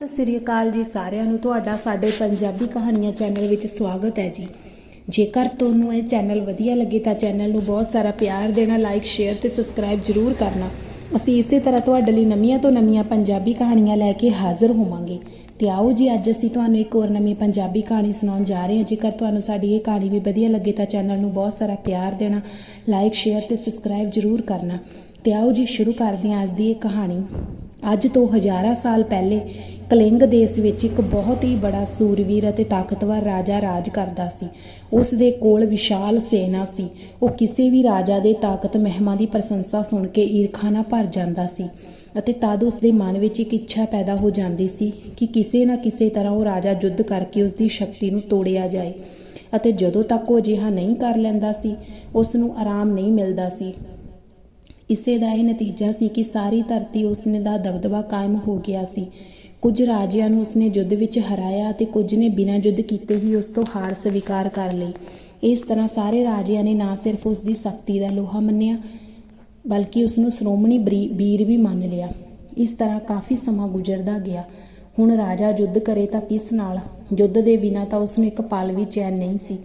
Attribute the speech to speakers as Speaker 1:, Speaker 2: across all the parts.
Speaker 1: ਸਤਿ ਸ੍ਰੀ ਅਕਾਲ ਜੀ ਸਾਰਿਆਂ ਨੂੰ। ਤੁਹਾਡਾ ਸਾਡੇ ਪੰਜਾਬੀ ਕਹਾਣੀਆਂ ਚੈਨਲ ਵਿੱਚ ਸਵਾਗਤ ਹੈ ਜੀ। ਜੇਕਰ ਤੁਹਾਨੂੰ ਇਹ ਚੈਨਲ ਵਧੀਆ ਲੱਗੇ ਤਾਂ ਚੈਨਲ ਨੂੰ ਬਹੁਤ ਸਾਰਾ ਪਿਆਰ ਦੇਣਾ ਲਾਈਕ ਸ਼ੇਅਰ ਤੇ ਸਬਸਕ੍ਰਾਈਬ ਜ਼ਰੂਰ ਕਰਨਾ। ਅਸੀਂ ਇਸੇ ਤਰ੍ਹਾਂ ਤੁਹਾਡੇ ਲਈ ਨਵੀਆਂ ਤੋਂ ਨਵੀਆਂ ਪੰਜਾਬੀ ਕਹਾਣੀਆਂ ਲੈ ਕੇ ਹਾਜ਼ਰ ਹੋਵਾਂਗੇ। ਤੇ ਆਓ ਜੀ, ਅੱਜ ਅਸੀਂ ਤੁਹਾਨੂੰ ਇੱਕ ਹੋਰ ਨਵੀਂ ਪੰਜਾਬੀ ਕਹਾਣੀ ਸੁਣਾਉਣ ਜਾ ਰਹੇ ਹਾਂ। ਜੇਕਰ ਤੁਹਾਨੂੰ ਸਾਡੀ ਇਹ ਕਹਾਣੀ ਵੀ ਵਧੀਆ ਲੱਗੇ ਤਾਂ ਚੈਨਲ ਨੂੰ ਬਹੁਤ ਸਾਰਾ ਪਿਆਰ ਦੇਣਾ ਲਾਈਕ ਸ਼ੇਅਰ ਤੇ ਸਬਸਕ੍ਰਾਈਬ ਜ਼ਰੂਰ ਕਰਨਾ। ਤੇ ਆਓ ਜੀ, ਸ਼ੁਰੂ ਕਰਦੇ ਹਾਂ ਅੱਜ ਦੀ ਇਹ ਕਹਾਣੀ। ਅੱਜ ਤੋਂ ਹਜ਼ਾਰਾਂ ਸਾਲ ਪਹਿਲੇ ਕਲਿੰਗ ਦੇਸ਼ ਵਿੱਚ ਇੱਕ ਬਹੁਤ ਹੀ ਬੜਾ ਸੂਰਵੀਰ ਅਤੇ ਤਾਕਤਵਰ ਰਾਜਾ ਰਾਜ ਕਰਦਾ ਸੀ। ਉਸ ਦੇ ਕੋਲ ਵਿਸ਼ਾਲ ਸੈਨਾ ਸੀ। ਉਹ ਕਿਸੇ ਵੀ ਰਾਜਾ ਦੇ ਤਾਕਤ ਮਹਿਮਾ ਦੀ ਪ੍ਰਸ਼ੰਸਾ ਸੁਣ ਕੇ ਈਰਖਾ ਨਾਲ ਭਰ ਜਾਂਦਾ ਸੀ ਅਤੇ ਤਦ ਉਸ ਦੇ ਮਨ ਵਿੱਚ ਇੱਕ ਇੱਛਾ ਪੈਦਾ ਹੋ ਜਾਂਦੀ ਸੀ ਕਿ ਕਿਸੇ ਨਾ ਕਿਸੇ ਤਰ੍ਹਾਂ ਉਹ ਰਾਜਾ ਯੁੱਧ ਕਰਕੇ ਉਸ ਦੀ ਸ਼ਕਤੀ ਨੂੰ ਤੋੜਿਆ ਜਾਏ ਅਤੇ ਜਦੋਂ ਤੱਕ ਉਹ ਅਜਿਹਾ ਨਹੀਂ ਕਰ ਲੈਂਦਾ ਸੀ, ਉਸ ਨੂੰ ਆਰਾਮ ਨਹੀਂ ਮਿਲਦਾ ਸੀ। ਇਸੇ ਦਾ ਇਹ ਨਤੀਜਾ ਸੀ ਕਿ ਸਾਰੀ ਧਰਤੀ ਉਸ ਨੇ ਦਾ ਦਬਦਬਾ ਕਾਇਮ ਹੋ ਗਿਆ ਸੀ। ਕੁਝ ਰਾਜਿਆਂ ਨੂੰ ਉਸਨੇ ਯੁੱਧ ਵਿੱਚ ਹਰਾਇਆ ਅਤੇ ਕੁਝ ਨੇ ਬਿਨਾਂ ਯੁੱਧ ਕੀਤੇ ਹੀ ਉਸ ਤੋਂ ਹਾਰ ਸਵੀਕਾਰ ਕਰ ਲਈ। ਇਸ ਤਰ੍ਹਾਂ ਸਾਰੇ ਰਾਜਿਆਂ ਨੇ ਨਾ ਸਿਰਫ ਉਸ ਦੀ ਸ਼ਕਤੀ ਦਾ ਲੋਹਾ ਮੰਨਿਆ, ਬਲਕਿ ਉਸ ਨੂੰ ਸ਼੍ਰੋਮਣੀ ਵੀਰ ਵੀ ਮੰਨ ਲਿਆ। ਇਸ ਤਰ੍ਹਾਂ ਕਾਫੀ ਸਮਾਂ ਗੁਜ਼ਰਦਾ ਗਿਆ। ਹੁਣ ਰਾਜਾ ਯੁੱਧ ਕਰੇ ਤਾਂ ਕਿਸ ਨਾਲ? ਯੁੱਧ ਦੇ ਬਿਨਾਂ ਤਾਂ ਉਸ ਨੂੰ ਇੱਕ ਪਲ ਵੀ ਚੈਨ ਨਹੀਂ ਸੀ।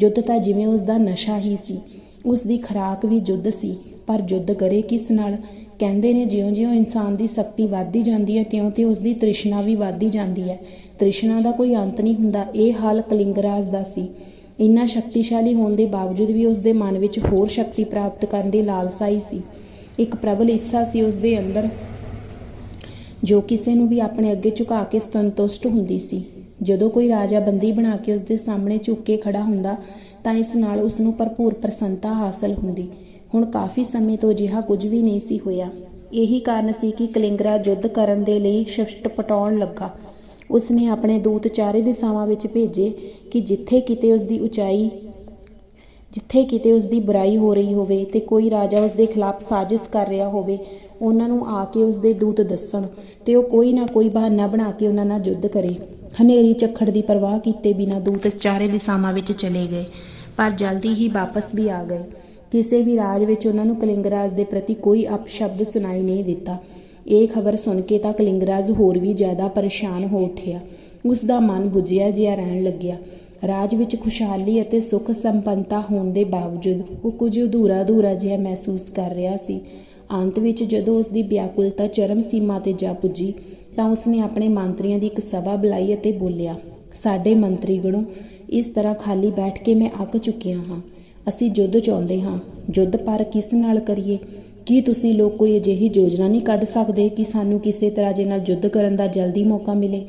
Speaker 1: ਯੁੱਧ ਤਾਂ ਜਿਵੇਂ ਉਸ ਦਾ ਨਸ਼ਾ ਹੀ ਸੀ। ਉਸ ਦੀ ਖੁਰਾਕ ਵੀ ਯੁੱਧ ਸੀ, ਪਰ ਯੁੱਧ ਕਰੇ ਕਿਸ ਨਾਲ? ਕਹਿੰਦੇ ਨੇ ਜਿਉਂ-ਜਿਉਂ ਇਨਸਾਨ ਦੀ ਸ਼ਕਤੀ ਵੱਧਦੀ ਜਾਂਦੀ ਹੈ ਤਿਉਂ-ਤਿਉਂ ਉਸ ਦੀ ਤ੍ਰਿਸ਼ਨਾ ਵੀ ਵੱਧਦੀ ਜਾਂਦੀ ਹੈ। ਤ੍ਰਿਸ਼ਨਾ ਦਾ ਕੋਈ ਅੰਤ ਨਹੀਂ ਹੁੰਦਾ, ਇਹ ਹਾਲ ਕਲਿੰਗਰਾਜ ਦਾ ਸੀ। ਇੰਨਾ ਸ਼ਕਤੀਸ਼ਾਲੀ ਹੋਣ ਦੇ ਬਾਵਜੂਦ ਵੀ ਉਸ ਦੇ ਮਨ ਵਿੱਚ ਹੋਰ ਸ਼ਕਤੀ ਪ੍ਰਾਪਤ ਕਰਨ ਦੀ ਲਾਲਸਾ ਹੀ ਸੀ। ਇੱਕ ਪ੍ਰਬਲ ਇੱਛਾ ਸੀ ਉਸ ਦੇ ਅੰਦਰ, ਜੋ ਕਿਸੇ ਨੂੰ ਵੀ ਆਪਣੇ ਅੱਗੇ ਝੁਕਾ ਕੇ ਸੰਤੁਸ਼ਟ ਹੁੰਦੀ ਸੀ। ਜਦੋਂ ਕੋਈ ਰਾਜਾ ਬੰਦੀ ਬਣਾ ਕੇ ਉਸ ਦੇ ਸਾਹਮਣੇ ਝੁੱਕ ਕੇ ਖੜਾ ਹੁੰਦਾ, ਤਾਂ ਇਸ ਨਾਲ ਉਸ ਨੂੰ ਭਰਪੂਰ ਪ੍ਰਸੰਨਤਾ ਹਾਸਲ ਹੁੰਦੀ। ਹੁਣ ਕਾਫੀ ਸਮੇਂ ਤੋਂ ਅਜਿਹਾ ਕੁਝ ਵੀ ਨਹੀਂ ਸੀ ਹੋਇਆ। ਇਹੀ ਕਾਰਨ ਸੀ ਕਿ ਕਲਿੰਗਰਾ ਯੁੱਧ ਕਰਨ ਦੇ ਲਈ ਸ਼ਿਸ਼ਟ ਪਟਾਉਣ ਲੱਗਾ। ਉਸ ਨੇ ਆਪਣੇ ਦੂਤ ਚਾਰੇ ਦਿਸ਼ਾਵਾਂ ਵਿੱਚ ਭੇਜੇ ਕਿ ਜਿੱਥੇ ਕਿਤੇ ਉਸ ਦੀ ਉਚਾਈ, ਜਿੱਥੇ ਕਿਤੇ ਉਸ ਦੀ ਬੁਰਾਈ ਹੋ ਰਹੀ ਹੋਵੇ ਤੇ ਕੋਈ ਰਾਜਾ ਉਸ ਦੇ ਖਿਲਾਫ ਸਾਜ਼ਿਸ਼ ਕਰ ਰਿਹਾ ਹੋਵੇ, ਉਹਨਾਂ ਨੂੰ ਆ ਕੇ ਉਸ ਦੇ ਦੂਤ ਦੱਸਣ ਤੇ ਉਹ ਕੋਈ ਨਾ ਕੋਈ ਬਹਾਨਾ ਬਣਾ ਕੇ ਉਹਨਾਂ ਨਾਲ ਯੁੱਧ ਕਰੇ। ਹਨੇਰੀ ਝੱਖੜ ਦੀ ਪਰਵਾਹ ਕੀਤੇ ਬਿਨਾਂ ਦੂਤ ਚਾਰੇ ਦਿਸ਼ਾਵਾਂ ਵਿੱਚ ਚਲੇ ਗਏ, ਪਰ ਜਲਦੀ ਹੀ ਵਾਪਸ ਵੀ ਆ ਗਏ। ਕਿਸੇ ਵੀ ਰਾਜ ਵਿੱਚ ਉਹਨਾਂ ਨੂੰ ਕਲਿੰਗਰਾਜ ਦੇ ਪ੍ਰਤੀ ਕੋਈ ਅਪਸ਼ਬਦ ਸੁਣਾਈ ਨਹੀਂ ਦਿੱਤਾ। ਇਹ ਖਬਰ ਸੁਣ ਕੇ ਤਾਂ ਕਲਿੰਗਰਾਜ ਹੋਰ ਵੀ ਜ਼ਿਆਦਾ ਪਰੇਸ਼ਾਨ ਹੋ ਉੱਠਿਆ। ਉਸ ਦਾ ਮਨ ਬੁਝਿਆ ਜਿਹਾ ਰਹਿਣ ਲੱਗਿਆ। ਰਾਜ ਵਿੱਚ ਖੁਸ਼ਹਾਲੀ ਅਤੇ ਸੁੱਖ ਸੰਪੰਨਤਾ ਹੋਣ ਦੇ ਬਾਵਜੂਦ ਉਹ ਕੁਝ ਅਧੂਰਾ ਅਧੂਰਾ ਜਿਹਾ ਮਹਿਸੂਸ ਕਰ ਰਿਹਾ ਸੀ। ਅੰਤ ਵਿੱਚ ਜਦੋਂ ਉਸ ਦੀ ਵਿਆਕੁਲਤਾ ਚਰਮ ਸੀਮਾ ਤੇ ਜਾ ਪੁੱਜੀ, ਤਾਂ ਉਸ ਨੇ ਆਪਣੇ ਮੰਤਰੀਆਂ ਦੀ ਇੱਕ ਸਭਾ ਬੁਲਾਈ ਅਤੇ ਬੋਲਿਆ, ਸਾਡੇ ਮੰਤਰੀ ਗਣੋ ਇਸ ਤਰ੍ਹਾਂ ਖਾਲੀ ਬੈਠ ਕੇ ਮੈਂ ਅੱਕ ਚੁੱਕਿਆ ਹਾਂ। ਅਸੀਂ ਯੁੱਧ ਚਾਹੁੰਦੇ ਹਾਂ। ਯੁੱਧ ਪਰ ਕਿਸ ਨਾਲ ਕਰੀਏ? ਕੀ ਤੁਸੀਂ ਲੋਕ ਕੋਈ ਅਜਿਹੀ ਯੋਜਨਾ ਨਹੀਂ ਕੱਢ ਸਕਦੇ ਕਿ ਸਾਨੂੰ ਕਿਸੇ ਤਰ੍ਹਾਂ ਦੇ ਨਾਲ ਯੁੱਧ ਕਰਨ ਦਾ ਜਲਦੀ ਮੌਕਾ ਮਿਲੇ?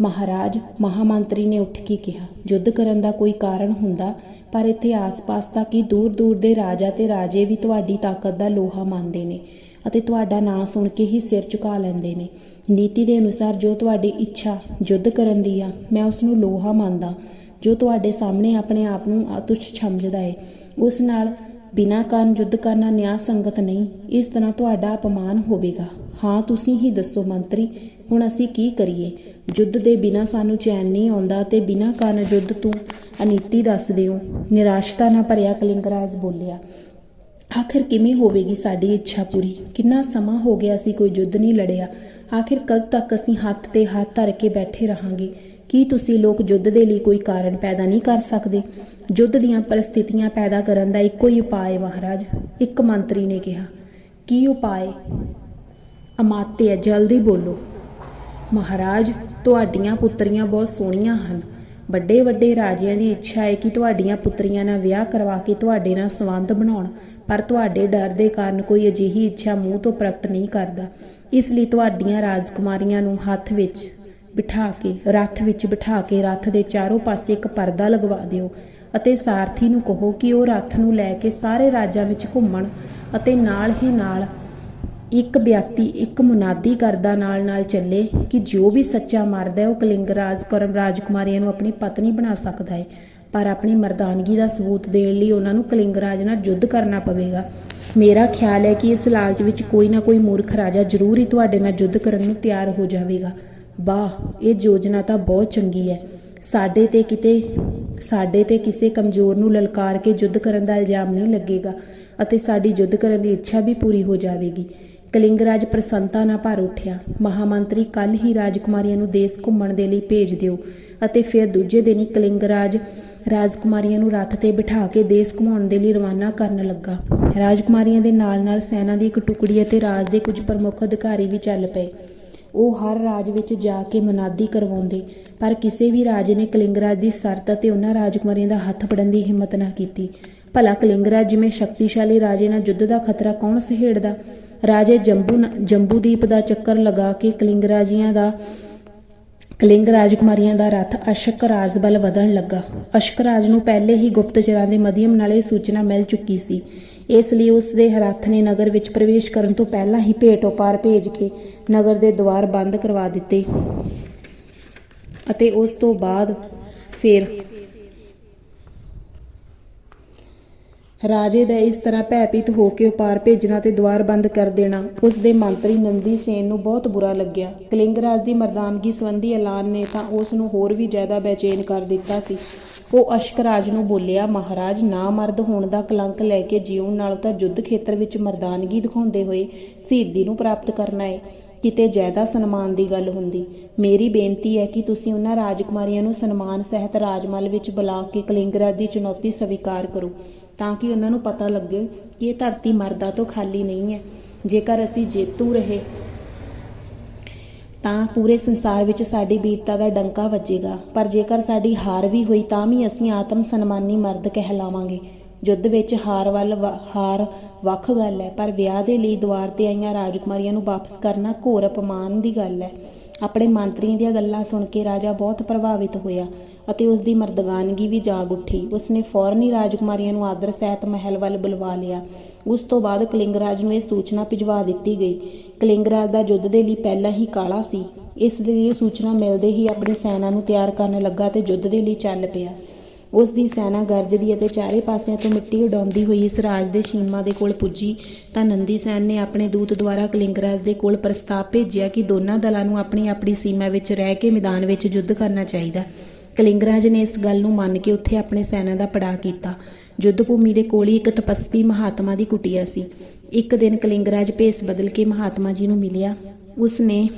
Speaker 1: ਮਹਾਰਾਜ, ਮਹਾਮੰਤਰੀ ਨੇ ਉੱਠ ਕੇ ਕਿਹਾ ਯੁੱਧ ਕਰਨ ਦਾ ਕੋਈ ਕਾਰਨ ਹੁੰਦਾ, ਪਰ ਇੱਥੇ ਆਸ-ਪਾਸ ਤੱਕ ਹੀ ਦੂਰ-ਦੂਰ ਦੇ ਰਾਜਾ ਤੇ ਰਾਜੇ ਵੀ ਤੁਹਾਡੀ ਤਾਕਤ ਦਾ ਲੋਹਾ ਮੰਨਦੇ ਨੇ ਅਤੇ ਤੁਹਾਡਾ ਨਾਂ ਸੁਣ ਕੇ ਹੀ ਸਿਰ ਝੁਕਾ ਲੈਂਦੇ ਨੇ। ਨੀਤੀ ਦੇ ਅਨੁਸਾਰ ਜੋ ਤੁਹਾਡੀ ਇੱਛਾ ਯੁੱਧ ਕਰਨ ਦੀ ਆ, ਮੈਂ ਉਸ ਨੂੰ ਲੋਹਾ ਮੰਨਦਾ, ਜੋ ਤੁਹਾਡੇ ਸਾਹਮਣੇ ਆਪਣੇ ਆਪ ਨੂੰ ਅਤੁੱਛ ਸਮਝਦਾ ਏ। ਉਸ ਨਾਲ ਬਿਨਾਂ ਕਾਰਨ ਯੁੱਧ ਕਰਨਾ ਨਿਆਂ ਸੰਗਤ ਨਹੀਂ, ਇਸ ਤਰ੍ਹਾਂ ਤੁਹਾਡਾ ਅਪਮਾਨ ਹੋਵੇਗਾ। ਹਾਂ, ਤੁਸੀਂ ਹੀ ਦੱਸੋ ਮੰਤਰੀ, ਹੁਣ ਅਸੀਂ ਕੀ ਕਰੀਏ? ਯੁੱਧ ਦੇ ਬਿਨਾਂ ਸਾਨੂੰ ਚੈਨ ਨਹੀਂ ਆਉਂਦਾ ਤੇ ਬਿਨਾਂ ਕਾਰਨ ਯੁੱਧ ਤੋਂ ਅਨੀਤੀ ਦੱਸ ਦਿਓ। ਨਿਰਾਸ਼ਤਾ ਨਾਲ ਭਰਿਆ ਕਲਿੰਗਰਾਜ ਬੋਲਿਆ। ਆਖਿਰ ਕਿਵੇਂ ਹੋਵੇਗੀ ਸਾਡੀ ਇੱਛਾ ਪੂਰੀ? ਕਿੰਨਾ ਸਮਾਂ ਹੋ ਗਿਆ ਸੀ ਕੋਈ ਯੁੱਧ ਨਹੀਂ ਲੜਿਆ। ਆਖਿਰ ਕਦ ਤੱਕ ਅਸੀਂ ਹੱਥ ਤੇ ਹੱਥ ਧਰ ਕੇ ਬੈਠੇ ਰਹਾਂਗੇ? ਕੀ ਤੁਸੀਂ ਲੋਕ ਯੁੱਧ ਦੇ ਲਈ ਕੋਈ ਕਾਰਨ ਪੈਦਾ ਨਹੀਂ ਕਰ ਸਕਦੇ? ਯੁੱਧ ਦੀਆਂ ਪਰਿਸਥਿਤੀਆਂ ਪੈਦਾ ਕਰਨ ਦਾ ਇੱਕੋ ਹੀ ਉਪਾਅ ਹੈ ਮਹਾਰਾਜ। ਇੱਕ ਮੰਤਰੀ ਨੇ ਕਿਹਾ, ਕੀ ਉਪਾਅ ਹੈ? ਹੈ, ਜਲਦੀ ਬੋਲੋ। ਮਹਾਰਾਜ, ਤੁਹਾਡੀਆਂ ਪੁੱਤਰੀਆਂ ਬਹੁਤ ਸੋਹਣੀਆਂ ਹਨ। ਵੱਡੇ ਵੱਡੇ ਰਾਜਿਆਂ ਦੀ ਇੱਛਾ ਹੈ ਕਿ ਤੁਹਾਡੀਆਂ ਪੁੱਤਰੀਆਂ ਨਾਲ ਵਿਆਹ ਕਰਵਾ ਕੇ ਤੁਹਾਡੇ ਨਾਲ ਸੰਬੰਧ ਬਣਾਉਣ, ਪਰ ਤੁਹਾਡੇ ਡਰ ਦੇ ਕਾਰਨ ਕੋਈ ਅਜਿਹੀ ਇੱਛਾ ਮੂੰਹ ਤੋਂ ਪ੍ਰਗਟ ਨਹੀਂ ਕਰਦਾ। ਇਸ ਲਈ ਤੁਹਾਡੀਆਂ ਰਾਜਕੁਮਾਰੀਆਂ ਨੂੰ ਹੱਥ ਵਿੱਚ ਬਿਠਾ ਕੇ, ਰੱਥ ਵਿੱਚ ਬਿਠਾ ਕੇ ਰੱਥ ਦੇ ਚਾਰੋਂ ਪਾਸੇ ਇੱਕ ਪਰਦਾ ਲਗਵਾ ਦਿਓ ਅਤੇ ਸਾਰਥੀ ਨੂੰ ਕਹੋ ਕਿ ਉਹ ਰੱਥ ਨੂੰ ਲੈ ਕੇ ਸਾਰੇ ਰਾਜਾਂ ਵਿੱਚ ਘੁੰਮਣ ਅਤੇ ਨਾਲ ਹੀ ਨਾਲ ਇੱਕ ਵਿਅਕਤੀ, ਇੱਕ ਮੁਨਾਦੀ ਕਰਦਾ ਨਾਲ ਨਾਲ ਚੱਲੇ ਕਿ ਜੋ ਵੀ ਸੱਚਾ ਮਰਦਾ ਹੈ, ਉਹ ਕਲਿੰਗ ਰਾਜ ਕਰਮ ਰਾਜਕੁਮਾਰੀਆਂ ਨੂੰ ਆਪਣੀ ਪਤਨੀ ਬਣਾ ਸਕਦਾ ਹੈ। ਪਰ ਆਪਣੀ ਮਰਦਾਨਗੀ ਦਾ ਸਬੂਤ ਦੇਣ ਲਈ ਉਹਨਾਂ ਨੂੰ ਕਲਿੰਗ ਰਾਜ ਨਾਲ ਯੁੱਧ ਕਰਨਾ ਪਵੇਗਾ। ਮੇਰਾ ਖਿਆਲ ਹੈ ਕਿ ਇਸ ਲਾਲਚ ਵਿੱਚ ਕੋਈ ਨਾ ਕੋਈ ਮੂਰਖ ਰਾਜਾ ਜ਼ਰੂਰ ਹੀ ਤੁਹਾਡੇ ਨਾਲ ਯੁੱਧ ਕਰਨ ਨੂੰ ਤਿਆਰ ਹੋ ਜਾਵੇਗਾ। ਵਾਹ, ਇਹ ਯੋਜਨਾ ਤਾਂ ਬਹੁਤ ਚੰਗੀ ਹੈ। ਸਾਡੇ ਤੇ ਕਿਤੇ, ਸਾਡੇ ਤੇ ਕਿਸੇ ਕਮਜ਼ੋਰ ਨੂੰ ਲਲਕਾਰ ਕੇ ਯੁੱਧ ਕਰਨ ਦਾ ਇਲਜ਼ਾਮ ਨਹੀਂ ਲੱਗੇਗਾ ਅਤੇ ਸਾਡੀ ਯੁੱਧ ਕਰਨ ਦੀ ਇੱਛਾ ਵੀ ਪੂਰੀ ਹੋ ਜਾਵੇਗੀ। ਕਲਿੰਗਰਾਜ ਪ੍ਰਸੰਨਤਾ ਨਾਲ ਭਰ ਉੱਠਿਆ। ਮਹਾਮੰਤਰੀ ਕੱਲ ਹੀ ਰਾਜਕੁਮਾਰੀਆਂ ਨੂੰ ਦੇਸ਼ ਘੁੰਮਣ ਦੇ ਲਈ ਭੇਜ ਦਿਓ ਅਤੇ ਫਿਰ ਦੂਜੇ ਦਿਨ ਹੀ ਕਲਿੰਗਰਾਜ ਰਾਜਕੁਮਾਰੀਆਂ ਨੂੰ ਰੱਥ ਤੇ ਬਿਠਾ ਕੇ ਦੇਸ਼ ਘੁਮਾਉਣ ਦੇ ਲਈ ਰਵਾਨਾ ਕਰਨ ਲੱਗਾ। ਰਾਜਕੁਮਾਰੀਆਂ ਦੇ ਨਾਲ-ਨਾਲ ਸੈਨਾ ਦੀ ਇੱਕ ਟੁਕੜੀ ਅਤੇ ਰਾਜ ਦੇ ਕੁਝ ਪ੍ਰਮੁੱਖ ਅਧਿਕਾਰੀ ਵੀ ਚੱਲ ਪਏ। ਉਹ ਹਰ ਰਾਜ ਵਿੱਚ ਜਾ ਕੇ ਮਨਾਦੀ ਕਰਵਾਉਂਦੇ, ਪਰ ਕਿਸੇ ਵੀ ਰਾਜੇ ਨੇ ਕਲਿੰਗਰਾਜ ਦੀ ਸ਼ਰਤ ਅਤੇ ਉਹਨਾਂ ਰਾਜਕੁਮਾਰੀਆਂ ਦਾ ਹੱਥ ਫੜਨ ਦੀ ਹਿੰਮਤ ਨਾ ਕੀਤੀ। ਭਲਾ ਕਲਿੰਗਰਾਜ ਜਿਵੇਂ ਸ਼ਕਤੀਸ਼ਾਲੀ ਰਾਜੇ ਨਾਲ ਯੁੱਧ ਦਾ ਖਤਰਾ ਕੌਣ ਸਹੇੜਦਾ? ਰਾਜੇ ਜੰਬੂ ਜੰਬੂਦੀਪ ਦਾ ਚੱਕਰ ਲਗਾ ਕੇ ਕਲਿੰਗਰਾਜੀਆਂ ਦਾ ਕਲਿੰਗ ਰਾਜਕੁਮਾਰੀਆਂ ਦਾ ਰੱਥ ਅਸ਼ਕ ਰਾਜ ਵੱਲ ਵਧਣ ਲੱਗਾ। ਅਸ਼ਕ ਰਾਜ ਨੂੰ ਪਹਿਲੇ ਹੀ ਗੁਪਤਚਰਾਂ ਦੇ ਮਾਧਿਅਮ ਨਾਲ ਇਹ ਸੂਚਨਾ ਮਿਲ ਚੁੱਕੀ ਸੀ। ਇਸ ਲਈ ਉਸ ਦੇ ਰੱਥ ਨੇ ਨਗਰ ਵਿੱਚ ਪ੍ਰਵੇਸ਼ ਕਰਨ ਤੋਂ ਪਹਿਲਾਂ ਹੀ ਭੇਟ ਉਪਾਰ ਭੇਜ ਕੇ ਨਗਰ ਦੇ ਦੁਆਰ ਬੰਦ ਕਰਵਾ ਦਿੱਤੇ ਅਤੇ ਉਸ ਤੋਂ ਬਾਅਦ ਫਿਰ ਰਾਜੇ ਦਾ ਇਸ ਤਰ੍ਹਾਂ ਭੈਭੀਤ ਹੋ ਕੇ ਉਪਾਰ ਭੇਜਣਾ ਤੇ ਦੁਆਰ ਬੰਦ ਕਰ ਦੇਣਾ, ਉਸ ਦੇ ਮੰਤਰੀ ਨੰਦੀ ਸੇਨ ਨੂੰ ਬਹੁਤ ਬੁਰਾ ਲੱਗਿਆ। ਕਲਿੰਗਰਾਜ ਦੀ ਮਰਦਾਨਗੀ ਸੰਬੰਧੀ ਐਲਾਨ ਨੇ ਤਾਂ ਉਸ ਨੂੰ ਹੋਰ ਵੀ ਜ਼ਿਆਦਾ ਬੇਚੈਨ ਕਰ ਦਿੱਤਾ ਸੀ। ਉਹ ਅਸ਼ਕਰਾਜ ਨੂੰ ਬੋਲਿਆ, ਮਹਾਰਾਜ ਨਾ ਮਰਦ ਹੋਣ ਦਾ ਕਲੰਕ ਲੈ ਕੇ ਜੀਉਣ ਨਾਲ ਤਾਂ ਯੁੱਧ ਖੇਤਰ ਵਿੱਚ ਮਰਦਾਨਗੀ ਦਿਖਾਉਂਦੇ ਹੋਏ ਸ਼ਹੀਦੀ ਨੂੰ ਪ੍ਰਾਪਤ ਕਰਨਾ ਹੈ ਕਿਤੇ ਜ਼ਿਆਦਾ ਸਨਮਾਨ ਦੀ ਗੱਲ ਹੁੰਦੀ। ਮੇਰੀ ਬੇਨਤੀ ਹੈ ਕਿ ਤੁਸੀਂ ਉਹਨਾਂ ਰਾਜਕੁਮਾਰੀਆਂ ਨੂੰ ਸਨਮਾਨ ਸਹਿਤ ਰਾਜਮਲ ਵਿੱਚ ਬੁਲਾ ਕੇ ਕਲਿੰਗਰਾਜ ਦੀ ਚੁਣੌਤੀ ਸਵੀਕਾਰ ਕਰੋ। ਤਾਂ ਕਿ ਉਹਨਾਂ ਨੂੰ ਪਤਾ ਲੱਗੇ ਕਿ ਇਹ ਧਰਤੀ ਮਰਦਾਂ ਤੋਂ ਖਾਲੀ ਨਹੀਂ ਹੈ। ਜੇਕਰ ਅਸੀਂ ਜੇਤੂ ਰਹੇ, ਤਾਂ ਪੂਰੇ ਸੰਸਾਰ ਵਿੱਚ ਸਾਡੀ ਵੀਰਤਾ ਦਾ ਡੰਕਾ ਵੱਜੇਗਾ। ਪਰ ਜੇਕਰ ਸਾਡੀ ਹਾਰ ਵੀ ਹੋਈ, ਤਾਂ ਵੀ ਅਸੀਂ ਆਤਮ ਸਨਮਾਨੀ ਮਰਦ ਕਹਿਲਾਵਾਂਗੇ। ਯੁੱਧ ਵਿੱਚ ਹਾਰ ਵੱਲ ਵ- ਹਾਰ ਵੱਖ ਗੱਲ ਹੈ, ਪਰ ਵਿਆਹ ਦੇ ਲਈ ਦੁਆਰ ਤੇ ਆਈਆਂ ਰਾਜਕੁਮਾਰੀਆਂ ਨੂੰ ਵਾਪਸ ਕਰਨਾ ਘੋਰ ਅਪਮਾਨ ਦੀ ਗੱਲ ਹੈ। ਆਪਣੇ ਮੰਤਰੀਆਂ ਦੀਆਂ ਗੱਲਾਂ ਸੁਣ ਕੇ ਰਾਜਾ ਬਹੁਤ ਪ੍ਰਭਾਵਿਤ ਹੋਇਆ। ਅਤੇ ਉਸ ਦੀ ਮਰਦਗਾਨਗੀ ਵੀ ਜਾਗ ਉੱਠੀ। ਉਸਨੇ ਫੌਰਨ ਹੀ ਰਾਜਕੁਮਾਰੀਆਂ ਨੂੰ ਆਦਰ ਸਹਿਤ ਮਹਿਲ ਵੱਲ ਬੁਲਵਾ ਲਿਆ। ਉਸ ਤੋਂ ਬਾਅਦ ਕਲਿੰਗਰਾਜ ਨੂੰ ਇਹ ਸੂਚਨਾ ਭਿਜਵਾ ਦਿੱਤੀ ਗਈ। ਕਲਿੰਗਰਾਜ ਦਾ ਯੁੱਧ ਦੇ ਲਈ ਪਹਿਲਾਂ ਹੀ ਕਾਲਾ ਸੀ। ਇਸ ਲਈ ਸੂਚਨਾ ਮਿਲਦੇ ਹੀ ਆਪਣੀ ਸੈਨਾ ਨੂੰ ਤਿਆਰ ਕਰਨ ਲੱਗਾ ਤੇ ਯੁੱਧ ਦੇ ਲਈ ਚੱਲ ਪਿਆ। ਉਸ ਦੀ ਸੈਨਾ ਗਰਜਦੀ ਅਤੇ ਚਾਰੇ ਪਾਸਿਆਂ ਤੋਂ ਮਿੱਟੀ ਉਡਾਉਂਦੀ ਹੋਈ ਇਸ ਰਾਜ ਦੇ ਸੀਮਾ ਦੇ ਕੋਲ ਪੁੱਜੀ, ਤਾਂ ਨੰਦੀ ਸੈਨ ਨੇ ਆਪਣੇ ਦੂਤ ਦੁਆਰਾ ਕਲਿੰਗਰਾਜ ਦੇ ਕੋਲ ਪ੍ਰਸਤਾਵ ਭੇਜਿਆ ਕਿ ਦੋਨਾਂ ਦਲਾਂ ਨੂੰ ਆਪਣੀ ਆਪਣੀ ਸੀਮਾ ਵਿੱਚ ਰਹਿ ਕੇ ਮੈਦਾਨ ਵਿੱਚ ਯੁੱਧ ਕਰਨਾ ਚਾਹੀਦਾ। ਕਲਿੰਗਰਾਜ ਨੇ ਇਸ ਗੱਲ ਨੂੰ ਮੰਨ ਕੇ ਉੱਥੇ ਆਪਣੇ ਸੈਨਾ ਦਾ ਪੜਾਅ ਕੀਤਾ ਯੁੱਧ ਭੂਮੀ ਦੇ ਕੋਲ ਹੀ ਇੱਕ ਤਪਸਵੀ ਮਹਾਤਮਾ ਦੀ ਕੁਟੀਆ ਸੀ। ਇੱਕ ਦਿਨ ਕਲਿੰਗਰਾਜ ਭੇਸ ਬਦਲ ਕੇ ਮਹਾਤਮਾ ਜੀ ਨੂੰ ਮਿਲਿਆ। ਉਸ ਨੇ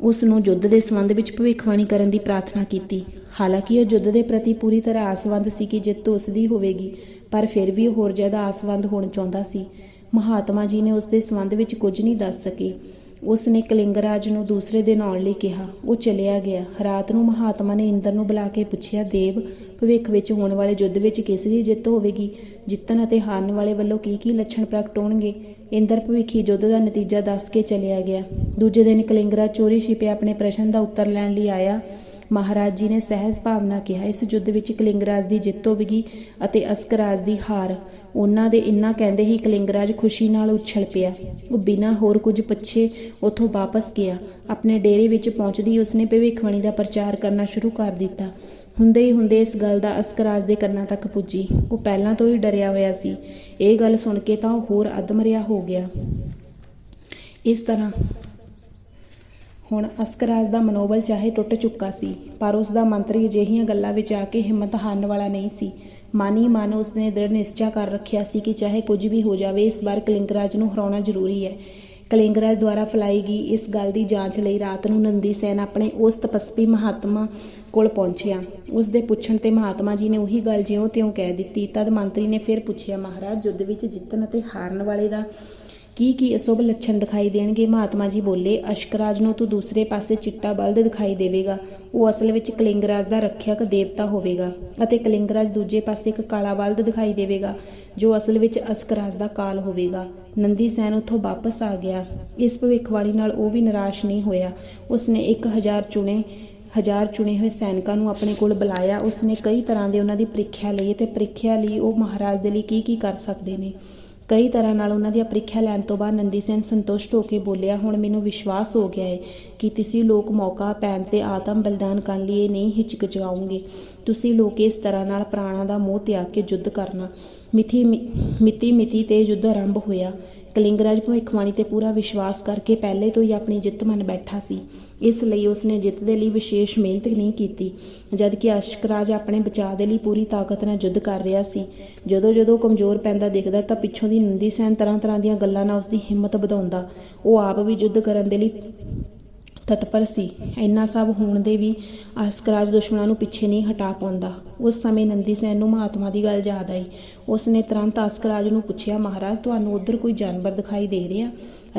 Speaker 1: ਉਸ ਨੂੰ ਯੁੱਧ ਦੇ ਸੰਬੰਧ ਵਿੱਚ ਭਵਿੱਖਬਾਣੀ ਕਰਨ ਦੀ ਪ੍ਰਾਰਥਨਾ ਕੀਤੀ। ਹਾਲਾਂਕਿ ਉਹ ਯੁੱਧ ਦੇ ਪ੍ਰਤੀ ਪੂਰੀ ਤਰ੍ਹਾਂ ਆਸਵੰਦ ਸੀ ਕਿ ਜਿੱਤ ਉਸ ਦੀ ਹੋਵੇਗੀ, ਪਰ ਫਿਰ ਵੀ ਉਹ ਹੋਰ ਜ਼ਿਆਦਾ ਆਸਵੰਦ ਹੋਣ ਚਾਹੁੰਦਾ ਸੀ। ਮਹਾਤਮਾ ਜੀ ਨੇ ਉਸ ਦੇ ਸੰਬੰਧ ਵਿੱਚ ਕੁਝ ਨਹੀਂ ਦੱਸ ਸਕੇ। ਉਸ ਨੇ ਕਲਿੰਗਰਾਜ ਨੂੰ ਦੂਸਰੇ ਦਿਨ ਆਉਣ ਲਈ ਕਿਹਾ। ਉਹ ਚਲਿਆ ਗਿਆ। ਰਾਤ ਨੂੰ ਮਹਾਤਮਾ ਨੇ ਇੰਦਰ ਨੂੰ ਬੁਲਾ ਕੇ ਪੁੱਛਿਆ, ਦੇਵ, ਭਵਿੱਖ ਵਿੱਚ ਹੋਣ ਵਾਲੇ ਯੁੱਧ ਵਿੱਚ ਕਿਸ ਦੀ ਜਿੱਤ ਹੋਵੇਗੀ? ਜਿੱਤਣ ਅਤੇ ਹਾਰਨ ਵਾਲੇ ਵੱਲੋਂ ਕੀ ਕੀ ਲੱਛਣ ਪ੍ਰਗਟ ਹੋਣਗੇ? ਇੰਦਰ ਭਵਿੱਖੀ ਯੁੱਧ ਦਾ ਨਤੀਜਾ ਦੱਸ ਕੇ ਚਲਿਆ ਗਿਆ। ਦੂਜੇ ਦਿਨ ਕਲਿੰਗਰਾਜ ਚੋਰੀ ਛਿਪੇ ਆਪਣੇ ਪ੍ਰਸ਼ਨ ਦਾ ਉੱਤਰ ਲੈਣ ਲਈ ਆਇਆ। ਮਹਾਰਾਜ ਜੀ ਨੇ ਸਹਿਜ ਭਾਵਨਾ ਕਿਹਾ, ਇਸ ਯੁੱਧ ਵਿੱਚ ਕਲਿੰਗਰਾਜ ਦੀ ਜਿੱਤ ਹੋਵੇਗੀ ਅਤੇ ਅਸਕਰਾਜ ਦੀ ਹਾਰ। ਉਹਨਾਂ ਦੇ ਇੰਨਾ ਕਹਿੰਦੇ ਹੀ ਕਲਿੰਗਰਾਜ ਖੁਸ਼ੀ ਨਾਲ ਉਛਲ ਪਿਆ। ਉਹ ਬਿਨਾਂ ਹੋਰ ਕੁਝ ਪੁੱਛੇ ਉੱਥੋਂ ਵਾਪਸ ਗਿਆ। ਆਪਣੇ ਡੇਰੇ ਵਿੱਚ ਪਹੁੰਚਦੀ ਉਸਨੇ ਭਵਿੱਖਬਾਣੀ ਦਾ ਪ੍ਰਚਾਰ ਕਰਨਾ ਸ਼ੁਰੂ ਕਰ ਦਿੱਤਾ। ਹੁੰਦੇ ਹੀ ਹੁੰਦੇ ਇਸ ਗੱਲ ਦਾ ਅਸਕਰਾਜ ਦੇ ਕੰਨਾਂ ਤੱਕ ਪੁੱਜੀ। ਉਹ ਪਹਿਲਾਂ ਤੋਂ ਹੀ ਡਰਿਆ ਹੋਇਆ ਸੀ। ਇਹ ਗੱਲ ਸੁਣ ਕੇ ਤਾਂ ਉਹ ਹੋਰ ਅਦਮਰਿਆ ਹੋ ਗਿਆ। ਇਸ ਤਰ੍ਹਾਂ ਹੁਣ ਅਸਕਰਾਜ ਦਾ ਮਨੋਬਲ ਚਾਹੇ ਟੁੱਟ ਚੁੱਕਾ ਸੀ, ਪਰ ਉਸ ਦਾ ਮੰਤਰੀ ਅਜਿਹੀਆਂ ਗੱਲਾਂ ਵਿੱਚ ਆ ਕੇ ਹਿੰਮਤ ਹਾਰਨ ਵਾਲਾ ਨਹੀਂ ਸੀ। ਮਨ ਹੀ ਮਨ ਉਸਨੇ ਦ੍ਰਿੜ ਨਿਸ਼ਚਾ ਕਰ ਰੱਖਿਆ ਸੀ ਕਿ ਚਾਹੇ ਕੁਝ ਵੀ ਹੋ ਜਾਵੇ, ਇਸ ਵਾਰ ਕਲਿੰਗਰਾਜ ਨੂੰ ਹਰਾਉਣਾ ਜ਼ਰੂਰੀ ਹੈ। ਕਲਿੰਗਰਾਜ ਦੁਆਰਾ ਫੈਲਾਈ ਗਈ ਇਸ ਗੱਲ ਦੀ ਜਾਂਚ ਲਈ ਰਾਤ ਨੂੰ ਨੰਦੀ ਸੈਨ ਆਪਣੇ ਉਸ ਤਪਸਵੀ ਮਹਾਤਮਾ ਕੋਲ ਪਹੁੰਚਿਆ। ਉਸ ਦੇ ਪੁੱਛਣ ਤੇ ਮਹਾਤਮਾ ਜੀ ਨੇ ਉਹੀ ਗੱਲ ਜਿਉਂ ਤਿਉਂ ਕਹਿ ਦਿੱਤੀ। ਤਦ ਮੰਤਰੀ ਨੇ ਫਿਰ ਪੁੱਛਿਆ, ਮਹਾਰਾਜ ਯੁੱਧ ਵਿੱਚ ਜਿੱਤਣ ਅਤੇ ਹਾਰਨ ਵਾਲੇ ਦਾ ਕੀ ਕੀ ਅਸ਼ੁਭ ਲੱਛਣ ਦਿਖਾਈ ਦੇਣਗੇ? ਮਹਾਤਮਾ ਜੀ ਬੋਲੇ ਅਸ਼ਕਰਾਜ ਨੂੰ ਤੂੰ ਦੂਸਰੇ ਪਾਸੇ ਚਿੱਟਾ ਬਲਦ ਦਿਖਾਈ ਦੇਵੇਗਾ। ਉਹ ਅਸਲ ਵਿੱਚ ਕਲਿੰਗਰਾਜ ਦਾ ਰੱਖਿਅਕ ਦੇਵਤਾ ਹੋਵੇਗਾ ਅਤੇ ਕਲਿੰਗਰਾਜ ਦੂਜੇ ਪਾਸੇ ਇੱਕ ਕਾਲਾ ਬਲਦ ਦਿਖਾਈ ਦੇਵੇਗਾ, ਜੋ ਅਸਲ ਵਿੱਚ ਅਸ਼ਕਰਾਜ ਦਾ ਕਾਲ ਹੋਵੇਗਾ। ਨੰਦੀ ਸੈਨ ਉੱਥੋਂ ਵਾਪਸ ਆ ਗਿਆ। ਇਸ ਭਵਿੱਖਬਾਣੀ ਨਾਲ ਉਹ ਵੀ ਨਿਰਾਸ਼ ਨਹੀਂ ਹੋਇਆ। ਉਸਨੇ 1000 ਚੁਣੇ, ਹਜ਼ਾਰ ਚੁਣੇ ਹੋਏ ਸੈਨਿਕਾਂ ਨੂੰ ਆਪਣੇ ਕੋਲ ਬੁਲਾਇਆ। ਉਸਨੇ ਕਈ ਤਰ੍ਹਾਂ ਦੇ ਉਹਨਾਂ ਦੀ ਪ੍ਰੀਖਿਆ ਲਈ ਤੇ ਪ੍ਰੀਖਿਆ ਲਈ ਉਹ ਮਹਾਰਾਜ ਦੇ ਲਈ ਕੀ ਕੀ ਕਰ ਸਕਦੇ ਨੇ? ਕਈ ਤਰ੍ਹਾਂ ਨਾਲ ਉਹਨਾਂ ਦੀਆਂ ਪ੍ਰੀਖਿਆ ਲੈਣ ਤੋਂ ਬਾਅਦ ਨੰਦੀ ਸੈਨ ਸੰਤੁਸ਼ਟ ਹੋ ਕੇ ਬੋਲਿਆ, ਹੁਣ ਮੈਨੂੰ ਵਿਸ਼ਵਾਸ ਹੋ ਗਿਆ ਹੈ ਕਿ ਤੁਸੀਂ ਲੋਕ ਮੌਕਾ ਪੈਣ ਤੇ ਆਤਮ ਬਲਿਦਾਨ ਕਰਨ ਲਈ ਇਹ ਨਹੀਂ ਹਿਚਕਚਾਓਗੇ ਤੁਸੀਂ ਲੋਕ ਇਸ ਤਰ੍ਹਾਂ ਨਾਲ ਪ੍ਰਾਣਾਂ ਦਾ ਮੋਹ ਤਿਆਗ ਕੇ ਯੁੱਧ ਕਰਨਾ। ਮਿਥੀ ਮਿਤੀ ਮਿਤੀ ਤੇ ਯੁੱਧ ਆਰੰਭ ਹੋਇਆ। ਕਲਿੰਗਰਾਜ ਭਵਿੱਖਬਾਣੀ ਤੇ ਪੂਰਾ ਵਿਸ਼ਵਾਸ ਕਰਕੇ ਪਹਿਲੇ ਤੋਂ ਹੀ ਆਪਣੀ ਜਿੱਤ ਮੰਨ ਬੈਠਾ ਸੀ। ਇਸ ਲਈ ਉਸਨੇ ਜਿੱਤ ਦੇ ਲਈ ਵਿਸ਼ੇਸ਼ ਮਿਹਨਤ ਨਹੀਂ ਕੀਤੀ ਜਦ ਕਿ ਅਸ਼ਕਰਾਜ ਆਪਣੇ ਬਚਾਅ ਦੇ ਲਈ ਪੂਰੀ ਤਾਕਤ ਨਾਲ ਯੁੱਧ ਕਰ ਰਿਹਾ ਸੀ। ਜਦੋਂ ਜਦੋਂ ਕਮਜ਼ੋਰ ਪੈਂਦਾ ਦਿਖਦਾ ਤਾਂ ਪਿੱਛੋਂ ਦੀ ਨੰਦੀ ਸੈਨ ਤਰ੍ਹਾਂ ਤਰ੍ਹਾਂ ਦੀਆਂ ਗੱਲਾਂ ਨਾਲ ਉਸਦੀ ਹਿੰਮਤ ਵਧਾਉਂਦਾ। ਉਹ ਆਪ ਵੀ ਯੁੱਧ ਕਰਨ ਦੇ ਲਈ ਤਤਪਰ ਸੀ। ਇੰਨਾ ਸਭ ਹੋਣ ਦੇ ਵੀ ਅਸਕਰਾਜ ਦੁਸ਼ਮਣਾਂ ਨੂੰ ਪਿੱਛੇ ਨਹੀਂ ਹਟਾ ਪਾਉਂਦਾ। ਉਸ ਸਮੇਂ ਨੰਦੀ ਸੈਨ ਨੂੰ ਮਹਾਤਮਾ ਦੀ ਗੱਲ ਯਾਦ ਆਈ। ਉਸ ਨੇ ਤੁਰੰਤ ਅਸਕਰਾਜ ਨੂੰ ਪੁੱਛਿਆ, ਮਹਾਰਾਜ, ਤੁਹਾਨੂੰ ਉੱਧਰ ਕੋਈ ਜਾਨਵਰ ਦਿਖਾਈ ਦੇ ਰਿਹਾ?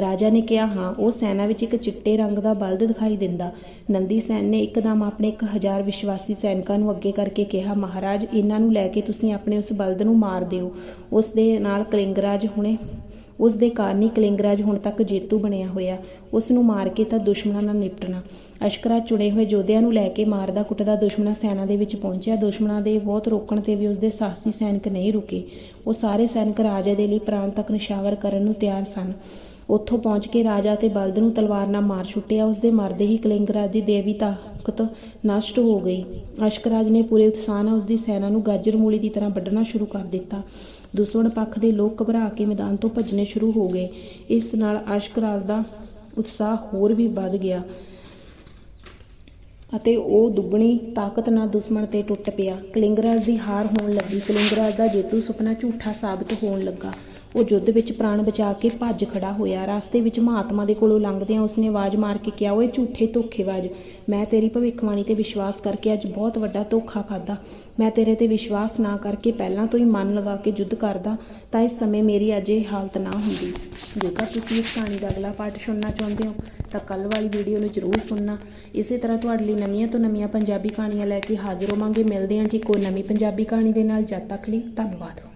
Speaker 1: ਰਾਜਾ ਨੇ ਕਿਹਾ, ਹਾਂ, ਉਹ ਸੈਨਾ ਵਿੱਚ ਇੱਕ ਚਿੱਟੇ ਰੰਗ ਦਾ ਬਲਦ ਦਿਖਾਈ ਦਿੰਦਾ। ਨੰਦੀ ਸੈਨ ਨੇ ਇੱਕਦਮ ਆਪਣੇ 1000 ਵਿਸ਼ਵਾਸੀ ਸੈਨਿਕਾਂ ਨੂੰ ਅੱਗੇ ਕਰਕੇ ਕਿਹਾ, ਮਹਾਰਾਜ, ਇਹਨਾਂ ਨੂੰ ਲੈ ਕੇ ਤੁਸੀਂ ਆਪਣੇ ਉਸ ਬਲਦ ਨੂੰ ਮਾਰ ਦਿਓ। ਉਸ ਦੇ ਨਾਲ ਕਲਿੰਗਰਾਜ ਹੁਣੇ, ਉਸ ਦੇ ਕਾਰਨ ਹੀ ਕਲਿੰਗਰਾਜ ਹੁਣ ਤੱਕ ਜੇਤੂ ਬਣਿਆ ਹੋਇਆ। ਉਸ ਨੂੰ ਮਾਰ ਕੇ ਤਾਂ ਦੁਸ਼ਮਣਾਂ ਨਾਲ ਨਿਪਟਣਾ। ਅਸ਼ਕਰਾ ਚੁਣੇ ਹੋਏ ਯੋਧਿਆਂ ਨੂੰ ਲੈ ਕੇ ਮਾਰਦਾ ਕੁੱਟਦਾ ਦੁਸ਼ਮਣਾਂ ਸੈਨਾ ਦੇ ਵਿੱਚ ਪਹੁੰਚਿਆ। ਦੁਸ਼ਮਣਾਂ ਦੇ ਬਹੁਤ ਰੋਕਣ ਤੇ ਵੀ ਉਸ ਦੇ ਸਾਹਸੀ ਸੈਨਿਕ ਨਹੀਂ ਰੁਕੇ। ਉਹ ਸਾਰੇ ਸੈਨਿਕ ਰਾਜੇ ਦੇ ਲਈ ਪ੍ਰਾਣ ਤੱਕ ਨਿਸ਼ਾਵਰ ਕਰਨ ਨੂੰ ਤਿਆਰ ਸਨ। ਉੱਥੋਂ ਪਹੁੰਚ ਕੇ ਰਾਜਾ ਤੇ ਬਲਦ ਨੂੰ ਤਲਵਾਰ ਨਾਲ ਮਾਰ ਛੁੱਟਿਆ। ਉਸ ਦੇ ਮਰਦੇ ਹੀ ਕਲਿੰਗਰਾਜ ਦੀ ਦੇਵੀ ਤਾਕਤ ਨਸ਼ਟ ਹੋ ਗਈ। ਅਸ਼ਕਰਾਜ ਨੇ ਪੂਰੇ ਉਤਸ਼ਾਹ ਨਾਲ ਉਸ ਦੀ ਸੈਨਾ ਨੂੰ ਗਾਜਰ ਮੂਲੀ ਦੀ ਤਰ੍ਹਾਂ ਵੱਢਣਾ ਸ਼ੁਰੂ ਕਰ ਦਿੱਤਾ। ਦੁਸ਼ਮਣ ਪੱਖ ਦੇ ਲੋਕ ਘਬਰਾ ਕੇ ਮੈਦਾਨ ਤੋਂ ਭੱਜਣੇ ਸ਼ੁਰੂ ਹੋ ਗਏ। ਇਸ ਨਾਲ ਅਸ਼ਕਰਾਜ ਦਾ ਉਤਸ਼ਾਹ ਹੋਰ ਵੀ ਵੱਧ ਗਿਆ ਅਤੇ ਉਹ ਦੁੱਗਣੀ ਤਾਕਤ ਨਾਲ ਦੁਸ਼ਮਣ ਤੇ ਟੁੱਟ ਪਿਆ। ਕਲਿੰਗਰਾਜ ਦੀ ਹਾਰ ਹੋਣ ਲੱਗੀ। ਕਲਿੰਗਰਾਜ ਦਾ ਜੇਤੂ ਸੁਪਨਾ ਝੂਠਾ ਸਾਬਤ ਹੋਣ ਲੱਗਾ। ਉਹ ਯੁੱਧ ਵਿੱਚ ਪ੍ਰਾਣ ਬਚਾ ਕੇ ਭੱਜ ਖੜਾ ਹੋਇਆ। ਰਸਤੇ ਵਿੱਚ ਮਹਾਤਮਾ ਦੇ ਕੋਲੋਂ ਲੰਘਦਿਆਂ ਉਸਨੇ ਆਵਾਜ਼ ਮਾਰ ਕੇ ਕਿਹਾ, ਓਏ ਝੂਠੇ ਧੋਖੇਬਾਜ਼, ਮੈਂ ਤੇਰੀ ਭਵਿੱਖਬਾਣੀ ਤੇ ਵਿਸ਼ਵਾਸ ਕਰਕੇ ਅੱਜ ਬਹੁਤ ਵੱਡਾ ਧੋਖਾ ਖਾਦਾ ਮੈਂ ਤੇਰੇ ਤੇ ਵਿਸ਼ਵਾਸ ਨਾ ਕਰਕੇ ਪਹਿਲਾਂ ਤੋਂ ਹੀ ਮਨ ਲਗਾ ਕੇ ਯੁੱਧ ਕਰਦਾ, ਤਾਂ ਇਸ ਸਮੇਂ ਮੇਰੀ ਅੱਜ ਇਹ ਹਾਲਤ ਨਾ ਹੁੰਦੀ। ਜੇਕਰ ਤੁਸੀਂ ਇਸ ਕਹਾਣੀ ਦਾ ਅਗਲਾ ਪਾਠ ਸੁਣਨਾ ਚਾਹੁੰਦੇ ਹੋ, ਤਾਂ ਕੱਲ ਵਾਲੀ ਵੀਡੀਓ ਨੂੰ ਜ਼ਰੂਰ ਸੁਣਨਾ। ਇਸੇ ਤਰ੍ਹਾਂ ਤੁਹਾਡੇ ਲਈ ਨਵੀਆਂ ਤੋਂ ਨਵੀਆਂ ਪੰਜਾਬੀ ਕਹਾਣੀਆਂ ਲੈ ਕੇ ਹਾਜ਼ਰ ਹੋਵਾਂਗੇ। ਮਿਲਦੇ ਹਾਂ ਜੀ ਕੋਈ ਨਵੀਂ ਪੰਜਾਬੀ ਕਹਾਣੀ ਦੇ ਨਾਲ। ਜਦ ਤੱਕ ਲਈ ਧੰਨਵਾਦ।